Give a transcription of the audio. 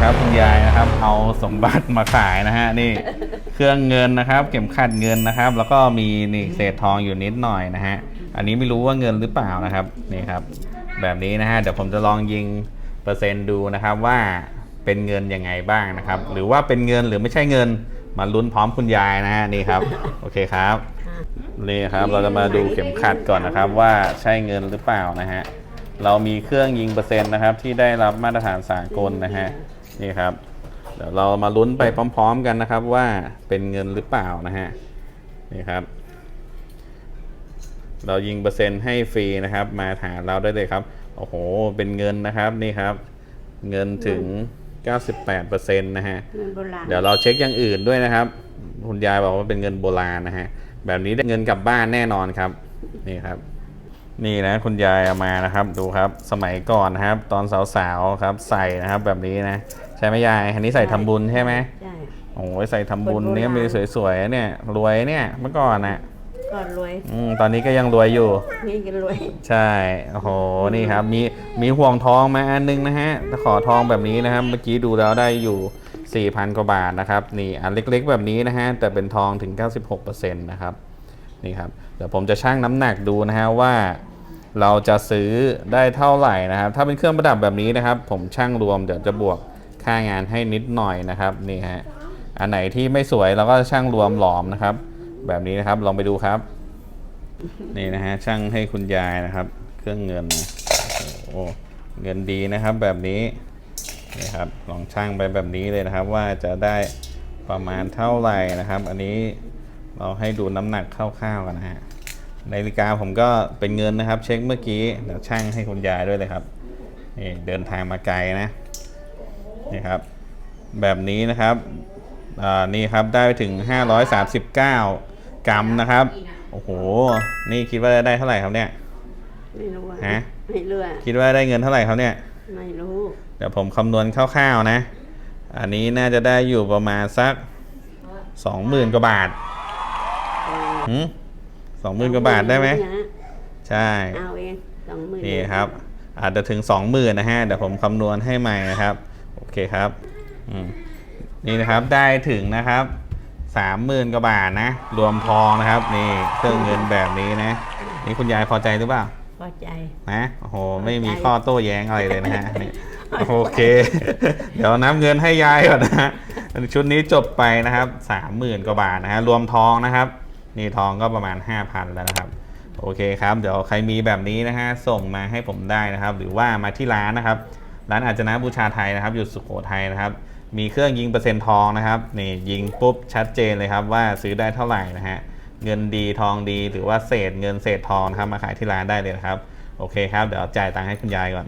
นะครับคุณยายนะครับ เอาสมบัติมาขายนะฮะนี่เครื่องเงินนะครับ เข็มขัดเงินนะครับ แล้วก็มีนี่เศษทองอยู่นิดหน่อยนะฮะอันนี้ไม่รู้ว่าเงินหรือเปล่านะครับนี่ครับ แบบนี้นะฮะเดี๋ยวผมจะลองยิงเปอร์เซ็นต์ดูนะครับว่าเป็นเงินยังไงบ้างนะครับ หรือว่าเป็นเงินหรือไม่ใช่เงินมาลุ้นพร้อมคุณยายนะฮะนี่ครับโอเคครับนี่ครับเราจะมาดูเข็มขัดก่อนนะครับ ว่าใช่เงินหรือเปล่านะฮะเรามีเครื่องยิงเปอร์เซ็นต์นะครับ ที่ได้รับมาตรฐานสากลนะฮะ นี่ครับ เดี๋ยวเรามาลุ้นไปพร้อม ๆ กันนะครับว่าเป็นเงินหรือเปล่านะฮะนี่ครับ เรายิงเปอร์เซ็นต์ให้ฟรีนะครับ มาหาเราได้เลยครับโอ้โหเป็นเงินนะครับนี่ครับ เงินถึง 98%นะฮะเงินโบราณเดี๋ยวเราเช็คอย่างอื่นด้วยนะครับ คุณยายบอกว่าเป็นเงินโบราณนะฮะแบบนี้ได้เงินกลับบ้านแน่นอนครับนี่ครับ นี่นะคุณยายเอามานะครับดูครับ สมัยก่อนนะครับ ตอนสาวๆครับใส่นะครับแบบนี้นะ ใช่ไหมยาย อันนี้ใส่ทำบุญใช่ไหมใช่โอ้ยใส่ทำบุญคนโบราณเนี่ยมีสวยๆเนี่ยรวยเนี่ยเมื่อก่อนนะก็รวยอืมตอนนี้ก็ยังรวยอยู่นี่ก็รวย ใช่โอ้โหนี่ครับ มีมีห่วงทองมาอันนึงนะฮะตะขอทองแบบนี้นะครับ เมื่อกี้ดูแล้วได้อยู่ 4,000 กว่าบาทนะครับนี่อันเล็กๆแบบนี้นะฮะแต่เป็นทองถึง 96%นะครับนี่ครับเดี๋ยวผมจะชั่งน้ำหนักดูนะฮะว่าเราจะซื้อได้เท่าไหร่นะครับ ถ้าเป็นเครื่องประดับแบบนี้นะครับ ผมชั่งรวมเดี๋ยวจะบวก ค่างานให้นิดหน่อยนะครับนี่ฮะอันไหนที่ไม่สวยเราก็ชั่งรวมหลอมนะครับ แบบนี้นะครับลองไปดูครับ นี่นะฮะช่างให้คุณยายนะครับ เครื่องเงินโอ้เงินดีนะครับแบบนี้นี่ครับลองช่างไปแบบนี้เลยนะครับ ว่าจะได้ประมาณเท่าไหร่นะครับ อันนี้เราให้ดูน้ำหนักคร่าวๆกันนะฮะนาฬิกาผมก็เป็นเงินนะครับ เช็คเมื่อกี้เดี๋ยวช่างให้คุณยายด้วยเลยครับนี่เดินทางมาไกลนะ นี่ครับแบบนี้นะครับอ่านี่ครับได้ไปถึง 539 กรัมนะครับ โอ้โห นี่คิดว่าได้เท่าไหร่ครับเนี่ย ไม่รู้อะฮะไม่รู้อะคิดว่าได้เงินเท่าไหร่ครับเนี่ย ไม่รู้ เดี๋ยวผมคำนวณคร่าวๆนะ อันนี้น่าจะได้อยู่ประมาณสักสองหมื่นกว่าบาทหืมสองหมื่นกว่าบาทได้ไหมนะใช่ เอาเองสองหมื่นนี่ครับ อาจจะถึงสองหมื่นนะฮะ เดี๋ยวผมคำนวณให้ใหม่นะครับโอ เคครับอืมนี่นะครับได้ถึงนะครับสามหมื่นกว่าบาทนะ รวมทองนะครับนี่เครื่องเงินแบบนี้นะ นี่คุณยายพอใจหรือเปล่าพอใจนะโอ้โหไม่มีข้อโต้แย้งอะไรเลยนะฮะนี่โอเค เดี๋ยวนับเงินให้ยายก่อนนะฮะชุดนี้จบไปนะครับสามหมื่นกว่าบาทนะฮะรวมทองนะครับ นี่ทองก็ประมาณ5,000แล้วนะครับ โอเคครับ เดี๋ยวใครมีแบบนี้นะฮะส่งมาให้ผมได้นะครับ หรือว่ามาที่ร้านนะครับ ร้านอาจนะบูชาไทยนะครับอยู่สุโขทัยนะครับ มีเครื่องยิงเปอร์เซ็นต์ทองนะครับนี่ยิงปุ๊บชัดเจนเลยครับว่าซื้อได้เท่าไหร่นะฮะเงินดีทองดีหรือว่าเศษเงินเศษทองนะครับมาขายที่ร้านได้เลยนะครับ โอเคครับ เดี๋ยวจ่ายตังค์ให้คุณยายก่อน